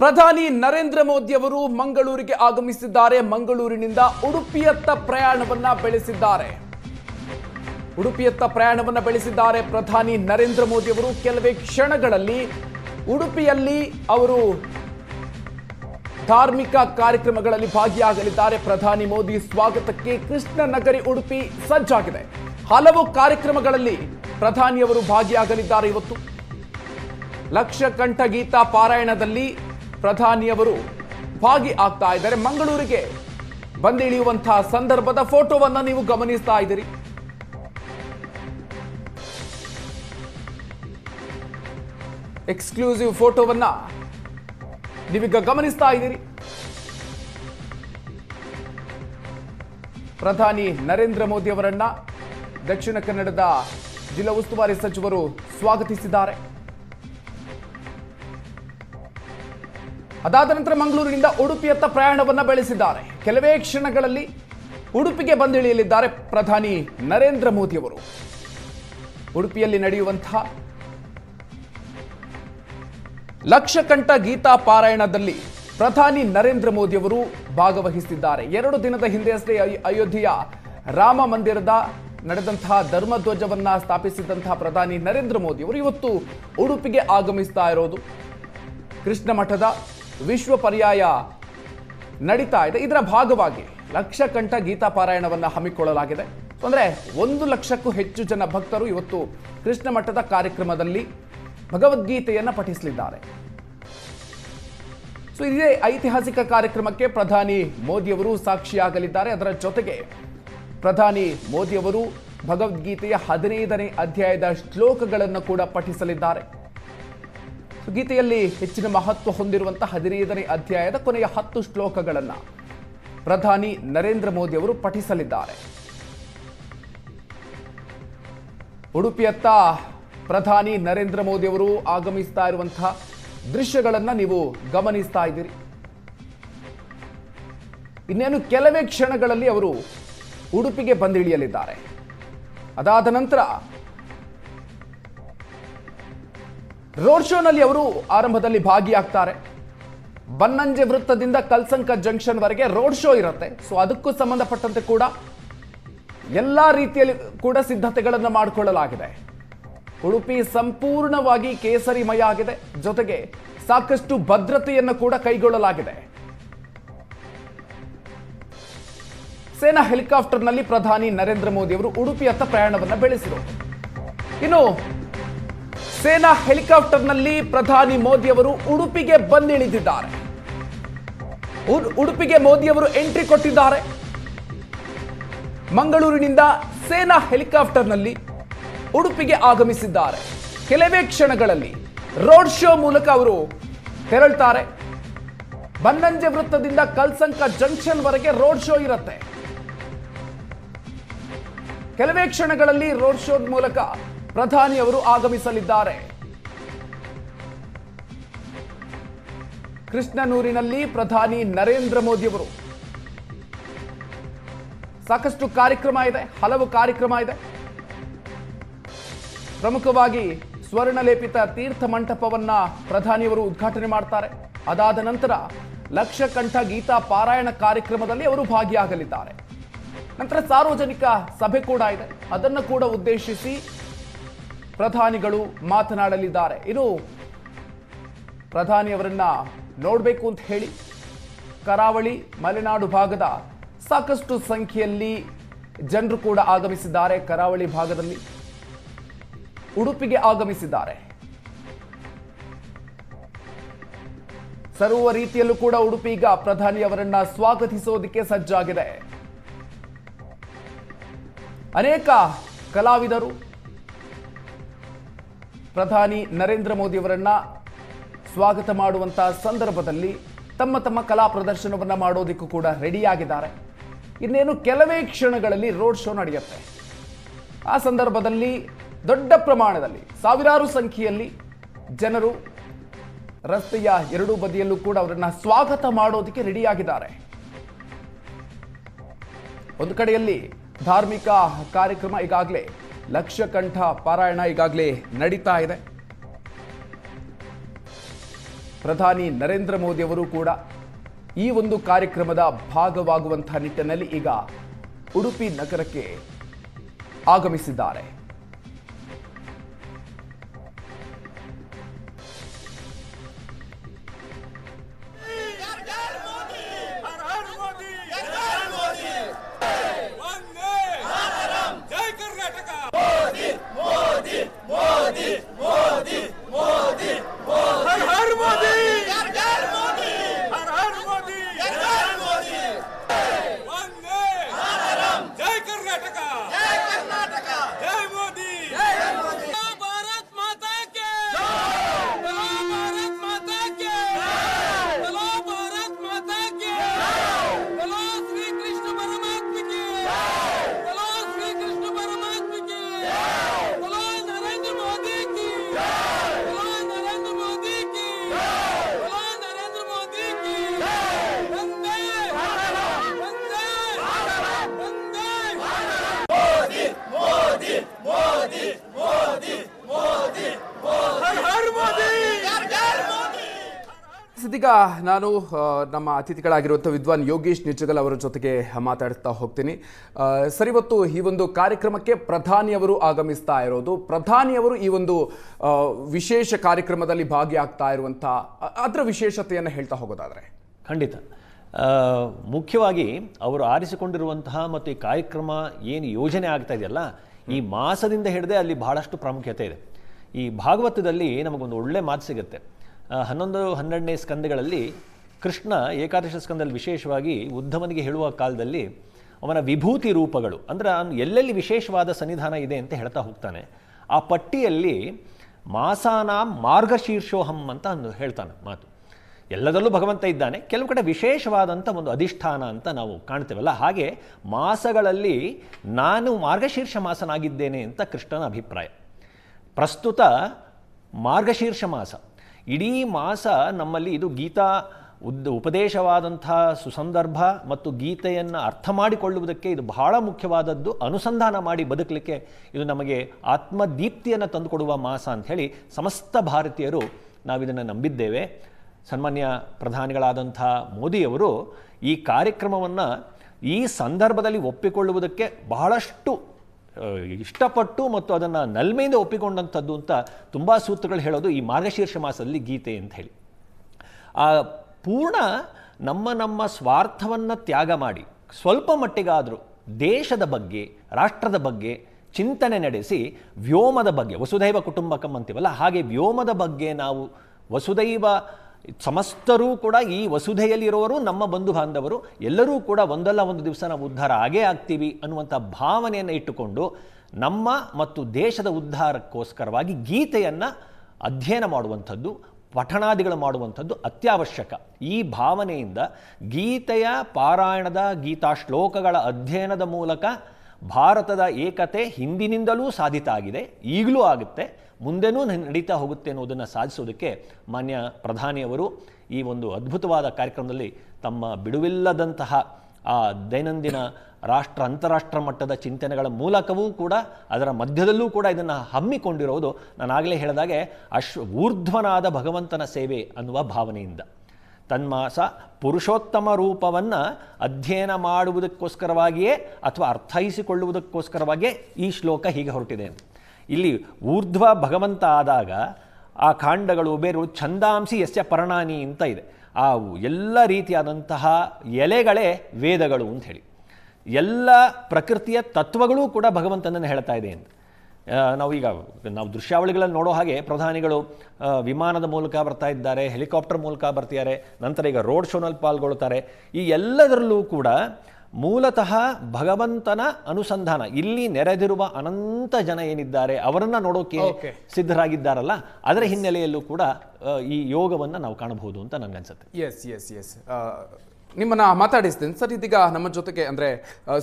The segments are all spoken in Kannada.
ಪ್ರಧಾನಿ ನರೇಂದ್ರ ಮೋದಿ ಅವರು ಮಂಗಳೂರಿಗೆ ಆಗಮಿಸಿದ್ದಾರೆ. ಮಂಗಳೂರಿನಿಂದ ಉಡುಪಿಯತ್ತ ಪ್ರಯಾಣವನ್ನ ಬೆಳೆಸಿದ್ದಾರೆ. ಉಡುಪಿಯತ್ತ ಪ್ರಯಾಣವನ್ನ ಬೆಳೆಸಿದ್ದಾರೆ ಪ್ರಧಾನಿ ನರೇಂದ್ರ ಮೋದಿ ಅವರು. ಕೆಲವೇ ಕ್ಷಣಗಳಲ್ಲಿ ಉಡುಪಿಯಲ್ಲಿ ಅವರು ಧಾರ್ಮಿಕ ಕಾರ್ಯಕ್ರಮಗಳಲ್ಲಿ ಭಾಗಿಯಾಗಲಿದ್ದಾರೆ. ಪ್ರಧಾನಿ ಮೋದಿ ಸ್ವಾಗತಕ್ಕೆ ಕೃಷ್ಣ ನಗರಿ ಉಡುಪಿ ಸಜ್ಜಾಗಿದೆ. ಹಲವು ಕಾರ್ಯಕ್ರಮಗಳಲ್ಲಿ ಪ್ರಧಾನಿಯವರು ಭಾಗಿಯಾಗಲಿದ್ದಾರೆ. ಇವತ್ತು ಲಕ್ಷ ಕಂಠ ಗೀತಾ ಪಾರಾಯಣದಲ್ಲಿ ಪ್ರಧಾನಿಯವರು ಭಾಗಿ ಆಗ್ತಾ ಇದ್ದಾರೆ. ಮಂಗಳೂರಿಗೆ ಬಂದಿಳಿಯುವಂತಹ ಸಂದರ್ಭದ ಫೋಟೋವನ್ನ ನೀವು ಗಮನಿಸ್ತಾ ಇದ್ದೀರಿ. ಎಕ್ಸ್ಕ್ಲೂಸಿವ್ ಫೋಟೋವನ್ನ ನೀವೀಗ ಗಮನಿಸ್ತಾ ಇದ್ದೀರಿ. ಪ್ರಧಾನಿ ನರೇಂದ್ರ ಮೋದಿ ಅವರನ್ನ ದಕ್ಷಿಣ ಕನ್ನಡದ ಜಿಲ್ಲಾ ಉಸ್ತುವಾರಿ ಸಚಿವರು ಸ್ವಾಗತಿಸಿದ್ದಾರೆ. ಅದಾದ ನಂತರ ಮಂಗಳೂರಿನಿಂದ ಉಡುಪಿಯತ್ತ ಪ್ರಯಾಣವನ್ನು ಬೆಳೆಸಿದ್ದಾರೆ. ಕೆಲವೇ ಕ್ಷಣಗಳಲ್ಲಿ ಉಡುಪಿಗೆ ಬಂದಿಳಿಯಲಿದ್ದಾರೆ ಪ್ರಧಾನಿ ನರೇಂದ್ರ ಮೋದಿ ಅವರು. ಉಡುಪಿಯಲ್ಲಿ ನಡೆಯುವಂತಹ ಲಕ್ಷಕಂಠ ಗೀತಾ ಪಾರಾಯಣದಲ್ಲಿ ಪ್ರಧಾನಿ ನರೇಂದ್ರ ಮೋದಿ ಅವರು ಭಾಗವಹಿಸಿದ್ದಾರೆ. ಎರಡು ದಿನದ ಹಿಂದೆಯಷ್ಟೇ ಅಯೋಧ್ಯೆಯ ರಾಮ ಮಂದಿರದ ನಡೆದಂತಹ ಧರ್ಮಧ್ವಜವನ್ನು ಸ್ಥಾಪಿಸಿದಂತಹ ಪ್ರಧಾನಿ ನರೇಂದ್ರ ಮೋದಿ ಅವರು ಇವತ್ತು ಉಡುಪಿಗೆ ಆಗಮಿಸ್ತಾ ಇರೋದು. ಕೃಷ್ಣ ಮಠದ ವಿಶ್ವ ಪರ್ಯಾಯ ನಡೀತಾ ಇದೆ. ಇದರ ಭಾಗವಾಗಿ ಲಕ್ಷ ಕಂಠ ಗೀತಾ ಪಾರಾಯಣವನ್ನು ಹಮ್ಮಿಕೊಳ್ಳಲಾಗಿದೆ. ಅಂದ್ರೆ ಒಂದು ಲಕ್ಷಕ್ಕೂ ಹೆಚ್ಚು ಜನ ಭಕ್ತರು ಇವತ್ತು ಕೃಷ್ಣ ಮಠದ ಕಾರ್ಯಕ್ರಮದಲ್ಲಿ ಭಗವದ್ಗೀತೆಯನ್ನು ಪಠಿಸಲಿದ್ದಾರೆ. ಸೊ ಇದೇ ಐತಿಹಾಸಿಕ ಕಾರ್ಯಕ್ರಮಕ್ಕೆ ಪ್ರಧಾನಿ ಮೋದಿಯವರು ಸಾಕ್ಷಿಯಾಗಲಿದ್ದಾರೆ. ಅದರ ಜೊತೆಗೆ ಪ್ರಧಾನಿ ಮೋದಿಯವರು ಭಗವದ್ಗೀತೆಯ ಹದಿನೈದನೇ ಅಧ್ಯಾಯದ ಶ್ಲೋಕಗಳನ್ನು ಕೂಡ ಪಠಿಸಲಿದ್ದಾರೆ. ಗೀತೆಯಲ್ಲಿ ಹೆಚ್ಚಿನ ಮಹತ್ವ ಹೊಂದಿರುವಂತಹ ಹದಿನೈದನೇ ಅಧ್ಯಾಯದ ಕೊನೆಯ ಹತ್ತು ಶ್ಲೋಕಗಳನ್ನು ಪ್ರಧಾನಿ ನರೇಂದ್ರ ಮೋದಿ ಅವರು ಪಠಿಸಲಿದ್ದಾರೆ. ಉಡುಪಿಯತ್ತ ಪ್ರಧಾನಿ ನರೇಂದ್ರ ಮೋದಿ ಅವರು ಆಗಮಿಸ್ತಾ ಇರುವಂತಹ ದೃಶ್ಯಗಳನ್ನು ನೀವು ಗಮನಿಸ್ತಾ ಇದ್ದೀರಿ. ಇನ್ನೇನು ಕೆಲವೇ ಕ್ಷಣಗಳಲ್ಲಿ ಅವರು ಉಡುಪಿಗೆ ಬಂದಿಳಿಯಲಿದ್ದಾರೆ. ಅದಾದ ನಂತರ ರೋಡ್ ಶೋನಲ್ಲಿ ಅವರು ಆರಂಭದಲ್ಲಿ ಭಾಗಿಯಾಗ್ತಾರೆ. ಬನ್ನಂಜೆ ವೃತ್ತದಿಂದ ಕಲ್ಸಂಕ ಜಂಕ್ಷನ್ ವರೆಗೆ ರೋಡ್ ಶೋ ಇರುತ್ತೆ. ಸೊ ಅದಕ್ಕೂ ಸಂಬಂಧಪಟ್ಟಂತೆ ಕೂಡ ಎಲ್ಲ ರೀತಿಯಲ್ಲಿ ಕೂಡ ಸಿದ್ಧತೆಗಳನ್ನು ಮಾಡಿಕೊಳ್ಳಲಾಗಿದೆ. ಉಡುಪಿ ಸಂಪೂರ್ಣವಾಗಿ ಕೇಸರಿಮಯ ಆಗಿದೆ. ಜೊತೆಗೆ ಸಾಕಷ್ಟು ಭದ್ರತೆಯನ್ನು ಕೂಡ ಕೈಗೊಳ್ಳಲಾಗಿದೆ. ಸೇನಾ ಹೆಲಿಕಾಪ್ಟರ್ನಲ್ಲಿ ಪ್ರಧಾನಿ ನರೇಂದ್ರ ಮೋದಿ ಅವರು ಉಡುಪಿಯತ್ತ ಪ್ರಯಾಣವನ್ನು ಬೆಳೆಸಿದರು ಇನ್ನು ಸೇನಾ ಹೆಲಿಕಾಪ್ಟರ್ನಲ್ಲಿ ಪ್ರಧಾನಿ ಮೋದಿ ಅವರು ಉಡುಪಿಗೆ ಬಂದಿಳಿದಿದ್ದಾರೆ. ಉಡ್- ಉಡುಪಿಗೆ ಮೋದಿ ಅವರು ಎಂಟ್ರಿ ಕೊಟ್ಟಿದ್ದಾರೆ. ಮಂಗಳೂರಿನಿಂದ ಸೇನಾ ಹೆಲಿಕಾಪ್ಟರ್ನಲ್ಲಿ ಉಡುಪಿಗೆ ಆಗಮಿಸಿದ್ದಾರೆ. ಕೆಲವೇ ಕ್ಷಣಗಳಲ್ಲಿ ರೋಡ್ ಶೋ ಮೂಲಕ ಅವರು ತೆರಳ್ತಾರೆ. ಬನ್ನಂಜೆ ವೃತ್ತದಿಂದ ಕಲ್ಸಂಕ ಜಂಕ್ಷನ್ ವರೆಗೆ ರೋಡ್ ಶೋ ಇರುತ್ತೆ. ಕೆಲವೇ ಕ್ಷಣಗಳಲ್ಲಿ ರೋಡ್ ಶೋ ಮೂಲಕ ಪ್ರಧಾನಿ ಅವರು ಆಗಮಿಸಲಿದ್ದಾರೆ. ಕೃಷ್ಣನೂರಿನಲ್ಲಿ ಪ್ರಧಾನಿ ನರೇಂದ್ರ ಮೋದಿಯವರು. ಸಾಕಷ್ಟು ಕಾರ್ಯಕ್ರಮ ಇದೆ, ಹಲವು ಕಾರ್ಯಕ್ರಮ ಇದೆ. ಪ್ರಮುಖವಾಗಿ ಸ್ವರ್ಣಲೇಪಿತ ತೀರ್ಥ ಮಂಟಪವನ್ನ ಪ್ರಧಾನಿಯವರು ಉದ್ಘಾಟನೆ ಮಾಡ್ತಾರೆ. ಅದಾದ ನಂತರ ಲಕ್ಷಕಂಠ ಗೀತಾ ಪಾರಾಯಣ ಕಾರ್ಯಕ್ರಮದಲ್ಲಿ ಅವರು ಭಾಗಿಯಾಗಲಿದ್ದಾರೆ. ನಂತರ ಸಾರ್ವಜನಿಕ ಸಭೆ ಕೂಡ ಇದೆ. ಅದನ್ನು ಕೂಡ ಉದ್ದೇಶಿಸಿ ಪ್ರಧಾನಿಗಳು ಮಾತನಾಡಲಿದ್ದಾರೆ. ಇನ್ನು ಪ್ರಧಾನಿಯವರನ್ನ ನೋಡಬೇಕು ಅಂತ ಹೇಳಿ ಕರಾವಳಿ ಮಲೆನಾಡು ಭಾಗದ ಸಾಕಷ್ಟು ಸಂಖ್ಯೆಯಲ್ಲಿ ಜನರು ಕೂಡ ಆಗಮಿಸಿದ್ದಾರೆ. ಕರಾವಳಿ ಭಾಗದಲ್ಲಿ ಉಡುಪಿಗೆ ಆಗಮಿಸಿದ್ದಾರೆ. ಸರ್ವ ರೀತಿಯಲ್ಲೂ ಕೂಡ ಉಡುಪಿ ಈಗ ಪ್ರಧಾನಿ ಅವರನ್ನ ಸ್ವಾಗತಿಸೋದಕ್ಕೆ ಸಜ್ಜಾಗಿದೆ. ಅನೇಕ ಕಲಾವಿದರು ಪ್ರಧಾನಿ ನರೇಂದ್ರ ಮೋದಿಯವರನ್ನ ಸ್ವಾಗತ ಮಾಡುವಂತಹ ಸಂದರ್ಭದಲ್ಲಿ ತಮ್ಮ ತಮ್ಮ ಕಲಾ ಪ್ರದರ್ಶನವನ್ನ ಮಾಡೋದಕ್ಕೂ ಕೂಡ ರೆಡಿಯಾಗಿದ್ದಾರೆ. ಇನ್ನೇನು ಕೆಲವೇ ಕ್ಷಣಗಳಲ್ಲಿ ರೋಡ್ ಶೋ ನಡೆಯುತ್ತೆ. ಆ ಸಂದರ್ಭದಲ್ಲಿ ದೊಡ್ಡ ಪ್ರಮಾಣದಲ್ಲಿ, ಸಾವಿರಾರು ಸಂಖ್ಯೆಯಲ್ಲಿ ಜನರು ರಸ್ತೆಯ ಎರಡೂ ಬದಿಯಲ್ಲೂ ಕೂಡ ಅವರನ್ನ ಸ್ವಾಗತ ಮಾಡೋದಕ್ಕೆ ರೆಡಿಯಾಗಿದ್ದಾರೆ. ಒಂದು ಕಡೆಯಲ್ಲಿ ಧಾರ್ಮಿಕ ಕಾರ್ಯಕ್ರಮ ಈಗಾಗಲೇ ಲಕ್ಷಕಂಠ ಪಾರಾಯಣ ಈಗಾಗಲೇ ನಡೀತಾ ಇದೆ. ಪ್ರಧಾನಿ ನರೇಂದ್ರ ಮೋದಿ ಅವರು ಕೂಡ ಈ ಒಂದು ಕಾರ್ಯಕ್ರಮದ ಭಾಗವಾಗುವಂತಹ ನಿಟ್ಟಿನಲ್ಲಿ ಈಗ ಉಡುಪಿ ನಗರಕ್ಕೆ ಆಗಮಿಸಿದ್ದಾರೆ. ನಾನು ನಮ್ಮ ಅತಿಥಿಗಳಾಗಿರುವಂಥ ವಿದ್ವಾನ್ ಯೋಗೇಶ್ ನಿಜಗಲ್ ಅವರ ಜೊತೆಗೆ ಮಾತಾಡ್ತಾ ಹೋಗ್ತೀನಿ. ಸರಿ, ಇವತ್ತು ಈ ಒಂದು ಕಾರ್ಯಕ್ರಮಕ್ಕೆ ಪ್ರಧಾನಿಯವರು ಆಗಮಿಸ್ತಾ ಇರೋದು ಪ್ರಧಾನಿಯವರು ಈ ಒಂದು ವಿಶೇಷ ಕಾರ್ಯಕ್ರಮದಲ್ಲಿ ಭಾಗಿಯಾಗ್ತಾ ಇರುವಂಥ ಅದರ ವಿಶೇಷತೆಯನ್ನು ಹೇಳ್ತಾ ಹೋಗೋದಾದ್ರೆ. ಖಂಡಿತ. ಮುಖ್ಯವಾಗಿ ಅವರು ಆರಿಸಿಕೊಂಡಿರುವಂತಹ ಮತ್ತು ಈ ಕಾರ್ಯಕ್ರಮ ಏನು ಯೋಜನೆ ಆಗ್ತಾ ಇದೆಯಲ್ಲ, ಈ ಮಾಸದಿಂದ ಹಿಡಿದೇ ಅಲ್ಲಿ ಬಹಳಷ್ಟು ಪ್ರಾಮುಖ್ಯತೆ ಇದೆ. ಈ ಭಾಗವತದಲ್ಲಿ ನಮಗೊಂದು ಒಳ್ಳೆ ಮಾತು ಸಿಗುತ್ತೆ. ಹನ್ನೊಂದು, ಹನ್ನೆರಡನೇ ಸ್ಕಂದಗಳಲ್ಲಿ ಕೃಷ್ಣ ಏಕಾದಶ ಸ್ಕಂದದಲ್ಲಿ ವಿಶೇಷವಾಗಿ ಉದ್ಧವನಿಗೆ ಹೇಳುವ ಕಾಲದಲ್ಲಿ ಅವನ ವಿಭೂತಿ ರೂಪಗಳು, ಅಂದರೆ ಅವನು ಎಲ್ಲೆಲ್ಲಿ ವಿಶೇಷವಾದ ಸನ್ನಿಧಾನ ಇದೆ ಅಂತ ಹೇಳ್ತಾ ಹೋಗ್ತಾನೆ. ಆ ಪಟ್ಟಿಯಲ್ಲಿ ಮಾಸಾನ ಮಾರ್ಗಶೀರ್ಷೋಹಂ ಅಂತ ಅಂದು ಹೇಳ್ತಾನೆ ಮಾತು. ಎಲ್ಲದರಲ್ಲೂ ಭಗವಂತ ಇದ್ದಾನೆ. ಕೆಲವು ಕಡೆ ವಿಶೇಷವಾದಂಥ ಒಂದು ಅಧಿಷ್ಠಾನ ಅಂತ ನಾವು ಕಾಣ್ತೇವಲ್ಲ. ಹಾಗೆ ಮಾಸಗಳಲ್ಲಿ ನಾನು ಮಾರ್ಗಶೀರ್ಷ ಮಾಸನಾಗಿದ್ದೇನೆ ಅಂತ ಕೃಷ್ಣನ ಅಭಿಪ್ರಾಯ. ಪ್ರಸ್ತುತ ಮಾರ್ಗಶೀರ್ಷ ಮಾಸ ಇಡೀ ಮಾಸ ನಮ್ಮಲ್ಲಿ ಇದು ಗೀತಾ ಉದ್ ಉಪದೇಶವಾದಂಥ ಸುಸಂದರ್ಭ ಮತ್ತು ಗೀತೆಯನ್ನು ಅರ್ಥ ಮಾಡಿಕೊಳ್ಳುವುದಕ್ಕೆ ಇದು ಬಹಳ ಮುಖ್ಯವಾದದ್ದು. ಅನುಸಂಧಾನ ಮಾಡಿ ಬದುಕಲಿಕ್ಕೆ ಇದು ನಮಗೆ ಆತ್ಮದೀಪ್ತಿಯನ್ನು ತಂದುಕೊಡುವ ಮಾಸ ಅಂಥೇಳಿ ಸಮಸ್ತ ಭಾರತೀಯರು ನಾವಿದನ್ನು ನಂಬಿದ್ದೇವೆ. ಸನ್ಮಾನ್ಯ ಪ್ರಧಾನಿಗಳಾದಂಥ ಮೋದಿಯವರು ಈ ಕಾರ್ಯಕ್ರಮವನ್ನು ಈ ಸಂದರ್ಭದಲ್ಲಿ ಒಪ್ಪಿಕೊಳ್ಳುವುದಕ್ಕೆ ಬಹಳಷ್ಟು ಇಷ್ಟಪಟ್ಟು ಮತ್ತು ಅದನ್ನು ನಲ್ಮೆಯಿಂದ ಒಪ್ಪಿಕೊಂಡಂಥದ್ದು ಅಂತ ತುಂಬ ಸೂತ್ರಗಳು ಹೇಳೋದು ಈ ಮಾರ್ಗಶೀರ್ಷ ಮಾಸದಲ್ಲಿ ಗೀತೆ ಅಂತ ಹೇಳಿ. ಆ ಪೂರ್ಣ ನಮ್ಮ ನಮ್ಮ ಸ್ವಾರ್ಥವನ್ನು ತ್ಯಾಗ ಮಾಡಿ ಸ್ವಲ್ಪ ಮಟ್ಟಿಗಾದರೂ ದೇಶದ ಬಗ್ಗೆ, ರಾಷ್ಟ್ರದ ಬಗ್ಗೆ ಚಿಂತನೆ ನಡೆಸಿ ವ್ಯೋಮದ ಬಗ್ಗೆ, ವಸುದೈವ ಕುಟುಂಬಕಂ ಅಂತೀವಲ್ಲ, ಹಾಗೆ ವ್ಯೋಮದ ಬಗ್ಗೆ ನಾವು ವಸುದೈವ ಸಮಸ್ತರೂ ಕೂಡ ಈ ವಸುಧೆಯಲ್ಲಿರುವವರು ನಮ್ಮ ಬಂಧು ಬಾಂಧವರು, ಎಲ್ಲರೂ ಕೂಡ ಒಂದಲ್ಲ ಒಂದು ದಿವಸ ನಾವು ಉದ್ಧಾರ ಆಗೇ ಆಗ್ತೀವಿ ಅನ್ನುವಂಥ ಭಾವನೆಯನ್ನು ಇಟ್ಟುಕೊಂಡು ನಮ್ಮ ಮತ್ತು ದೇಶದ ಉದ್ಧಾರಕ್ಕೋಸ್ಕರವಾಗಿ ಗೀತೆಯನ್ನು ಅಧ್ಯಯನ ಮಾಡುವಂಥದ್ದು, ಪಠಣಾದಿಗಳು ಮಾಡುವಂಥದ್ದು ಅತ್ಯವಶ್ಯಕ. ಈ ಭಾವನೆಯಿಂದ ಗೀತೆಯ ಪಾರಾಯಣದ ಗೀತಾ ಶ್ಲೋಕಗಳ ಅಧ್ಯಯನದ ಮೂಲಕ ಭಾರತದ ಏಕತೆ ಹಿಂದಿನಿಂದಲೂ ಸಾಧಿತ ಆಗಿದೆ, ಈಗಲೂ ಆಗುತ್ತೆ, ಮುಂದೆನೂ ನಡೀತಾ ಹೋಗುತ್ತೆ ಅನ್ನೋದನ್ನು ಸಾಧಿಸೋದಕ್ಕೆ ಮಾನ್ಯ ಪ್ರಧಾನಿಯವರು ಈ ಒಂದು ಅದ್ಭುತವಾದ ಕಾರ್ಯಕ್ರಮದಲ್ಲಿ ತಮ್ಮ ಬಿಡುವಿಲ್ಲದಂತಹ ಆ ದೈನಂದಿನ ರಾಷ್ಟ್ರ, ಅಂತಾರಾಷ್ಟ್ರ ಮಟ್ಟದ ಚಿಂತನೆಗಳ ಮೂಲಕವೂ ಕೂಡ, ಅದರ ಮಧ್ಯದಲ್ಲೂ ಕೂಡ ಇದನ್ನು ಹಮ್ಮಿಕೊಂಡಿರೋದು ನಾನು ಆಗಲೇ ಹೇಳಿದಾಗೆ ಅಶ್ವ ಊರ್ಧ್ವನಾದ ಭಗವಂತನ ಸೇವೆ ಅನ್ನುವ ಭಾವನೆಯಿಂದ. ತನ್ಮಾಸ ಪುರುಷೋತ್ತಮ ರೂಪವನ್ನು ಅಧ್ಯಯನ ಮಾಡುವುದಕ್ಕೋಸ್ಕರವಾಗಿಯೇ ಅಥವಾ ಅರ್ಥೈಸಿಕೊಳ್ಳುವುದಕ್ಕೋಸ್ಕರವಾಗಿಯೇ ಈ ಶ್ಲೋಕ ಹೀಗೆ ಹೊರಟಿದೆ. ಇಲ್ಲಿ ಊರ್ಧ್ವ ಭಗವಂತ ಆದಾಗ ಆ ಕಾಂಡಗಳು ಬೇರು ಛಂದಾಂಸಿ ಯಸ್ಯ ಪರ್ಣಾನಿ ಅಂತ ಇದೆ. ಆ ಎಲ್ಲ ರೀತಿಯಾದಂತಹ ಎಲೆಗಳೇ ವೇದಗಳು ಅಂತ ಹೇಳಿ. ಎಲ್ಲ ಪ್ರಕೃತಿಯ ತತ್ವಗಳೂ ಕೂಡ ಭಗವಂತನನ್ನು ಹೇಳ್ತಾ ಇದೆ ಅಂತ. ನಾವೀಗ ನಾವು ದೃಶ್ಯಾವಳಿಗಳಲ್ಲಿ ನೋಡೋ ಹಾಗೆ ಪ್ರಧಾನಿಗಳು ವಿಮಾನದ ಮೂಲಕ ಬರ್ತಾ ಇದ್ದಾರೆ ಹೆಲಿಕಾಪ್ಟರ್ ಮೂಲಕ ಬರ್ತಿದ್ದಾರೆ ನಂತರ ಈಗ ರೋಡ್ ಶೋನಲ್ಲಿ ಪಾಲ್ಗೊಳ್ತಾರೆ ಈ ಎಲ್ಲದರಲ್ಲೂ ಕೂಡ ಮೂಲತಃ ಭಗವಂತನ ಅನುಸಂಧಾನ ಇಲ್ಲಿ ನೆರೆದಿರುವ ಅನಂತ ಜನ ಏನಿದ್ದಾರೆ ಅವರನ್ನ ನೋಡೋಕೆ. ಸಿದ್ಧರಾಗಿದ್ದಾರಲ್ಲ ಅದರ ಹಿನ್ನೆಲೆಯಲ್ಲೂ ಕೂಡ ಈ ಯೋಗವನ್ನು ನಾವು ಕಾಣಬಹುದು ಅಂತ ನನಗನ್ಸುತ್ತೆ ಎಸ್ ಎಸ್ ಎಸ್ ನಿಮ್ಮನ್ನ ಮಾತಾಡಿಸ್ತೇನೆ. ಸರ್ ಇದೀಗ ನಮ್ಮ ಜೊತೆಗೆ ಅಂದ್ರೆ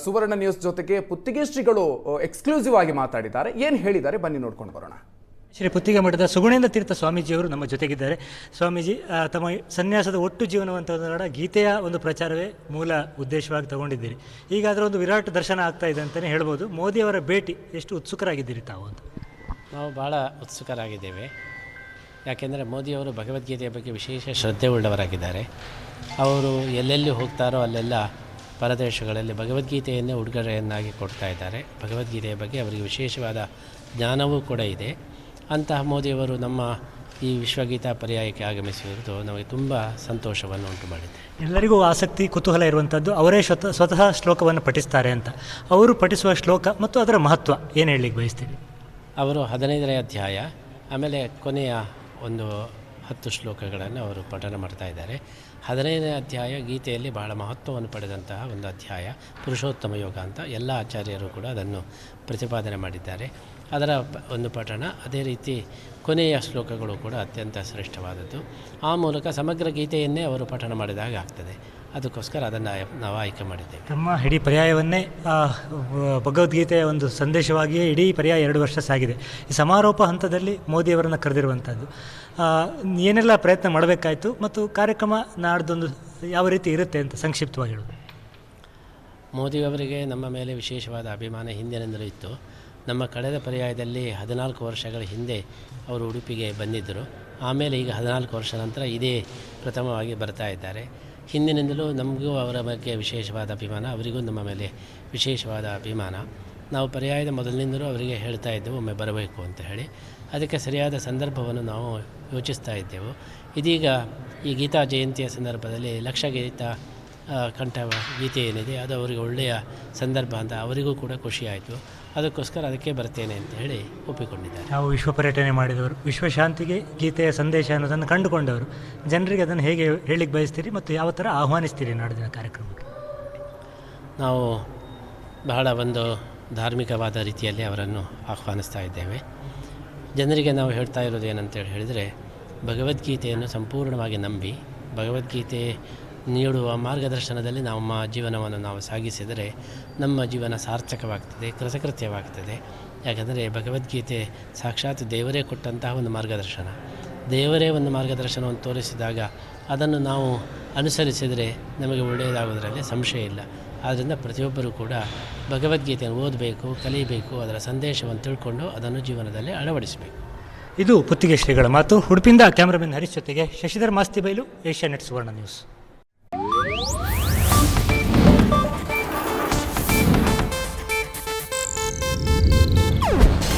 ಸುವರ್ಣ ನ್ಯೂಸ್ ಜೊತೆಗೆ ಪುತ್ತಿಗೆ ಶ್ರೀಗಳು ಎಕ್ಸ್ಕ್ಲೂಸಿವ್ ಆಗಿ ಮಾತಾಡಿದ್ದಾರೆ. ಏನು ಹೇಳಿದ್ದಾರೆ? ಬನ್ನಿ ನೋಡ್ಕೊಂಡು ಬರೋಣ. ಶ್ರೀ ಪುತ್ತಿಗೆ ಮಠದ ಸುಗುಣೇಂದ್ರ ತೀರ್ಥ ಸ್ವಾಮೀಜಿಯವರು ನಮ್ಮ ಜೊತೆಗಿದ್ದಾರೆ. ಸ್ವಾಮೀಜಿ ಆ, ತಮ್ಮ ಸನ್ಯಾಸದ ಒಟ್ಟು ಜೀವನವಂತ ಗೀತೆಯ ಒಂದು ಪ್ರಚಾರವೇ ಮೂಲ ಉದ್ದೇಶವಾಗಿ ತಗೊಂಡಿದ್ದೀರಿ. ಈಗ ಅದರ ಒಂದು ವಿರಾಟ್ ದರ್ಶನ ಆಗ್ತಾ ಇದೆ ಅಂತಲೇ ಹೇಳ್ಬೋದು. ಮೋದಿಯವರ ಭೇಟಿ ಎಷ್ಟು ಉತ್ಸುಕರಾಗಿದ್ದೀರಿ ತಾವು ಅಂತ? ನಾವು ಭಾಳ ಉತ್ಸುಕರಾಗಿದ್ದೇವೆ. ಯಾಕೆಂದರೆ ಮೋದಿಯವರು ಭಗವದ್ಗೀತೆಯ ಬಗ್ಗೆ ವಿಶೇಷ ಶ್ರದ್ಧೆ ಉಳ್ಳವರಾಗಿದ್ದಾರೆ ಅವರು ಎಲ್ಲೆಲ್ಲಿ ಹೋಗ್ತಾರೋ ಅಲ್ಲೆಲ್ಲ ಪರದೇಶಗಳಲ್ಲಿ ಭಗವದ್ಗೀತೆಯನ್ನೇ ಉಡುಗೊರೆಯನ್ನಾಗಿ ಕೊಡ್ತಾ ಇದ್ದಾರೆ. ಭಗವದ್ಗೀತೆಯ ಬಗ್ಗೆ ಅವರಿಗೆ ವಿಶೇಷವಾದ ಜ್ಞಾನವೂ ಕೂಡ ಇದೆ. ಅಂತಹ ಮೋದಿಯವರು ನಮ್ಮ ಈ ವಿಶ್ವಗೀತಾ ಪರ್ಯಾಯಕ್ಕೆ ಆಗಮಿಸಿರುವುದು ನಮಗೆ ತುಂಬ ಸಂತೋಷವನ್ನು ಉಂಟು ಮಾಡಿದೆ. ಎಲ್ಲರಿಗೂ ಆಸಕ್ತಿ ಕುತೂಹಲ ಇರುವಂಥದ್ದು ಅವರೇ ಸ್ವತಃ ಸ್ವತಃ ಶ್ಲೋಕವನ್ನು ಪಠಿಸ್ತಾರೆ ಅಂತ. ಅವರು ಪಠಿಸುವ ಶ್ಲೋಕ ಮತ್ತು ಅದರ ಮಹತ್ವ ಏನು ಹೇಳಲಿಕ್ಕೆ ಬಯಸ್ತೀವಿ ಅವರು ಹದಿನೈದನೇ ಅಧ್ಯಾಯ ಆಮೇಲೆ ಕೊನೆಯ ಒಂದು ಹತ್ತು ಶ್ಲೋಕಗಳನ್ನು ಅವರು ಪಠನ ಮಾಡ್ತಾ ಇದ್ದಾರೆ. ಹದಿನೈದನೇ ಅಧ್ಯಾಯ ಗೀತೆಯಲ್ಲಿ ಬಹಳ ಮಹತ್ವವನ್ನು ಪಡೆದಂತಹ ಒಂದು ಅಧ್ಯಾಯ, ಪುರುಷೋತ್ತಮ ಯೋಗ ಅಂತ ಎಲ್ಲ ಆಚಾರ್ಯರು ಕೂಡ ಅದನ್ನು ಪ್ರತಿಪಾದನೆ ಮಾಡಿದ್ದಾರೆ. ಅದರ ಒಂದು ಪಠಣ, ಅದೇ ರೀತಿ ಕೊನೆಯ ಶ್ಲೋಕಗಳು ಕೂಡ ಅತ್ಯಂತ ಶ್ರೇಷ್ಠವಾದದ್ದು. ಆ ಮೂಲಕ ಸಮಗ್ರ ಗೀತೆಯನ್ನೇ ಅವರು ಪಠಣ ಮಾಡಿದಾಗ ಆಗ್ತದೆ. ಅದಕ್ಕೋಸ್ಕರ ಅದನ್ನು ನಾವು ಆಯ್ಕೆ ಮಾಡಿದ್ದೇವೆ. ತಮ್ಮ ಇಡೀ ಪರ್ಯಾಯವನ್ನೇ ಭಗವದ್ಗೀತೆಯ ಒಂದು ಸಂದೇಶವಾಗಿಯೇ ಇಡೀ ಪರ್ಯಾಯ ಎರಡು ವರ್ಷ ಸಾಗಿದೆ. ಈ ಸಮಾರೋಪ ಹಂತದಲ್ಲಿ ಮೋದಿಯವರನ್ನು ಕರೆದಿರುವಂಥದ್ದು ಏನೆಲ್ಲ ಪ್ರಯತ್ನ ಮಾಡಬೇಕಾಯಿತು ಮತ್ತು ಕಾರ್ಯಕ್ರಮ ನಾಡ್ದೊಂದು ಯಾವ ರೀತಿ ಇರುತ್ತೆ ಅಂತ ಸಂಕ್ಷಿಪ್ತವಾಗಿ ಹೇಳೋದು. ಮೋದಿಯವರಿಗೆ ನಮ್ಮ ಮೇಲೆ ವಿಶೇಷವಾದ ಅಭಿಮಾನ ಹಿಂದಿನಿಂದಲೂ ಇತ್ತು. ನಮ್ಮ ಕಳೆದ ಪರ್ಯಾಯದಲ್ಲಿ ಹದಿನಾಲ್ಕು ವರ್ಷಗಳ ಹಿಂದೆ ಅವರು ಉಡುಪಿಗೆ ಬಂದಿದ್ದರು. ಆಮೇಲೆ ಈಗ ಹದಿನಾಲ್ಕು ವರ್ಷ ನಂತರ ಇದೇ ಪ್ರಥಮವಾಗಿ ಬರ್ತಾ ಇದ್ದಾರೆ. ಹಿಂದಿನಿಂದಲೂ ನಮಗೂ ಅವರ ಬಗ್ಗೆ ವಿಶೇಷವಾದ ಅಭಿಮಾನ, ಅವರಿಗೂ ನಮ್ಮ ಮೇಲೆ ವಿಶೇಷವಾದ ಅಭಿಮಾನ. ನಾವು ಪರ್ಯಾಯದ ಮೊದಲಿನಿಂದಲೂ ಅವರಿಗೆ ಹೇಳ್ತಾ ಇದ್ದೆವು, ಒಮ್ಮೆ ಬರಬೇಕು ಅಂತ ಹೇಳಿ. ಅದಕ್ಕೆ ಸರಿಯಾದ ಸಂದರ್ಭವನ್ನು ನಾವು ಯೋಚಿಸ್ತಾ ಇದ್ದೆವು. ಇದೀಗ ಈ ಗೀತಾ ಜಯಂತಿಯ ಸಂದರ್ಭದಲ್ಲಿ ಲಕ್ಷ ಗೀತ ಕಂಠ ಗೀತೆ ಏನಿದೆ, ಅದು ಅವರಿಗೆ ಒಳ್ಳೆಯ ಸಂದರ್ಭ ಅಂತ ಅವರಿಗೂ ಕೂಡ ಖುಷಿಯಾಯಿತು ಅದಕ್ಕೋಸ್ಕರ ಅದಕ್ಕೆ ಬರ್ತೇನೆ ಅಂತ ಹೇಳಿ ಒಪ್ಪಿಕೊಂಡಿದ್ದಾರೆ. ನಾವು ವಿಶ್ವ ಪರ್ಯಟನೆ ಮಾಡಿದವರು. ವಿಶ್ವಶಾಂತಿಗೆ ಗೀತೆಯ ಸಂದೇಶ ಅನ್ನೋದನ್ನು ಕಂಡುಕೊಂಡವರು. ಜನರಿಗೆ ಅದನ್ನು ಹೇಗೆ ಹೇಳಿಕ್ಕೆ ಬಯಸ್ತೀರಿ ಮತ್ತು ಯಾವ ಥರ ಆಹ್ವಾನಿಸ್ತೀರಿ ನಾಡಿನ ಕಾರ್ಯಕ್ರಮಕ್ಕೆ? ನಾವು ಬಹಳ ಒಂದು ಧಾರ್ಮಿಕವಾದ ರೀತಿಯಲ್ಲಿ ಅವರನ್ನು ಆಹ್ವಾನಿಸ್ತಾ ಇದ್ದೇವೆ. ಜನರಿಗೆ ನಾವು ಹೇಳ್ತಾ ಇರೋದು ಏನಂತೇಳಿ ಹೇಳಿದರೆ ಭಗವದ್ಗೀತೆಯನ್ನು ಸಂಪೂರ್ಣವಾಗಿ ನಂಬಿ ಭಗವದ್ಗೀತೆ ನೀಡುವ ಮಾರ್ಗದರ್ಶನದಲ್ಲಿ ನಮ್ಮ ಜೀವನವನ್ನು ನಾವು ಸಾಗಿಸಿದರೆ ನಮ್ಮ ಜೀವನ ಸಾರ್ಥಕವಾಗ್ತದೆ, ಕೃತಕೃತ್ಯವಾಗ್ತದೆ. ಯಾಕಂದರೆ ಭಗವದ್ಗೀತೆ ಸಾಕ್ಷಾತ್ ದೇವರೇ ಕೊಟ್ಟಂತಹ ಒಂದು ಮಾರ್ಗದರ್ಶನ. ದೇವರೇ ಒಂದು ಮಾರ್ಗದರ್ಶನವನ್ನು ತೋರಿಸಿದಾಗ ಅದನ್ನು ನಾವು ಅನುಸರಿಸಿದರೆ ನಮಗೆ ಒಳ್ಳೆಯದಾಗುವುದರಲ್ಲಿ ಸಂಶಯ ಇಲ್ಲ. ಆದ್ದರಿಂದ ಪ್ರತಿಯೊಬ್ಬರೂ ಕೂಡ ಭಗವದ್ಗೀತೆಯನ್ನು ಓದಬೇಕು ಕಲಿಯಬೇಕು ಅದರ ಸಂದೇಶವನ್ನು ತಿಳ್ಕೊಂಡು ಅದನ್ನು ಜೀವನದಲ್ಲಿ ಅಳವಡಿಸಬೇಕು. ಇದು ಪುತ್ತಿಗೆ ಶ್ರೀಗಳ ಮಾತು. ಉಡುಪಿಯಿಂದ ಕ್ಯಾಮ್ರಾಮನ್ ಹರೀಶ್ ಜೊತೆಗೆ ಶಶಿಧರ್ ಮಾಸ್ತಿ ಬೈಲು, ಏಷ್ಯಾ ನೆಟ್ ಸುವರ್ಣ ನ್ಯೂಸ್.